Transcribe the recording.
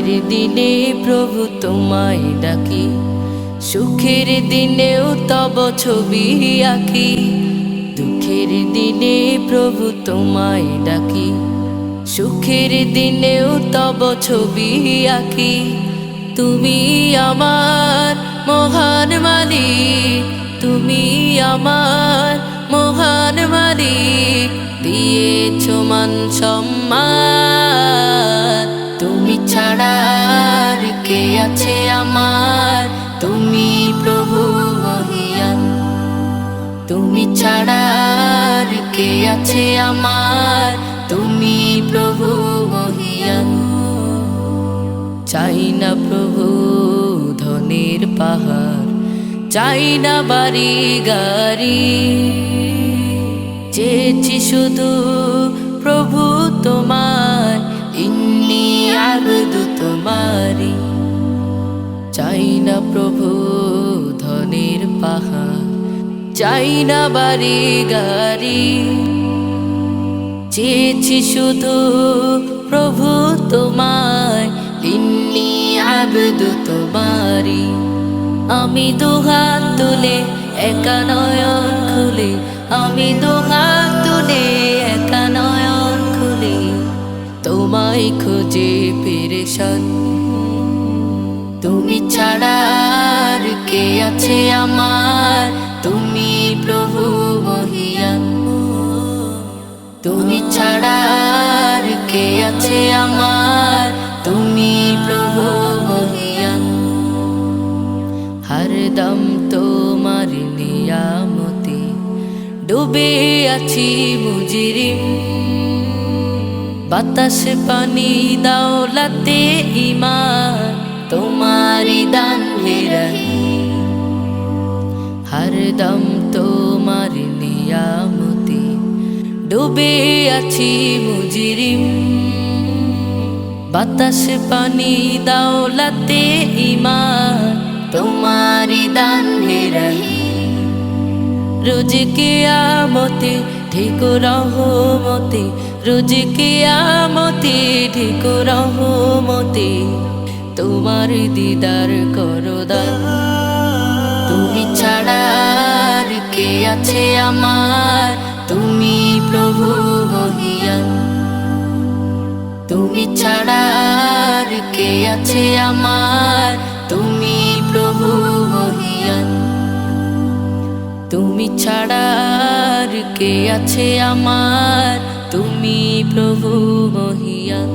রাতের দিনে প্রভু তোমায় ডাকি। সুখের দিনেও তব ছবি আঁকি। দুঃখের দিনে প্রভু তোমায় ডাকি। সুখের দিনেও তব ছবি আঁকি। তুমি আমার মহান মালিক। তুমি আমার মহান মালিক। দিয়েছ মান সম্মান। তুমি ছাড়া কে আছে আমার? তুমি প্রভু মহিয়ান তুমি ছাড়া কে আছে আমার? তুমি প্রভু মহিয়ান চাই না প্রভু ধনের পাহাড়, চাই না বাড়ি গাড়ি। চেয়েছি শুধু প্রভু তোমার ইন্নি আবদু তোমারি। চাই না প্রভু ধনের পাহাড়, চাই না বাড়ি গাড়ি। চেয়েছি শুধু প্রভু তোমায়, ইন্নি আবদু তোমারি। আমি দুহাত তুলে, একা নয়ন খুলে, আমি দুহাত তোমায় খুঁজে পেরেশান। তুমি ছাড়া আর কে আছে আমার? তুমি প্রভু মহিয়ান। তুমি ছাড়া আর কে আছে আমার? তুমি প্রভু মহিয়ান। হরদম তোমার নিয়ামতে। ডুবে আছি মুজিরিম। বাতাস পানি দাওলাতে ইমান তোমারি দান হেরাই হরদম তোমার নিয়ামতে, ডুবে আছি মুজিরিম। বাতাস পানি দাওলাতে ইমান তোমারি দান হেরাই রোজকে আমতে ঠিক রহমতে রোজকে আমতে ঠিক রহমতে তোমার দিদার করদান তুমি ছাড়া কে আছে আমার? তুমি প্রভু মহিয়ান তুমি ছাড়া কে আছে আমার? তুমি প্রভু মহিয়ান তুমি ছাড়া কে আছে আমার? তুমি প্রভু মহিয়ান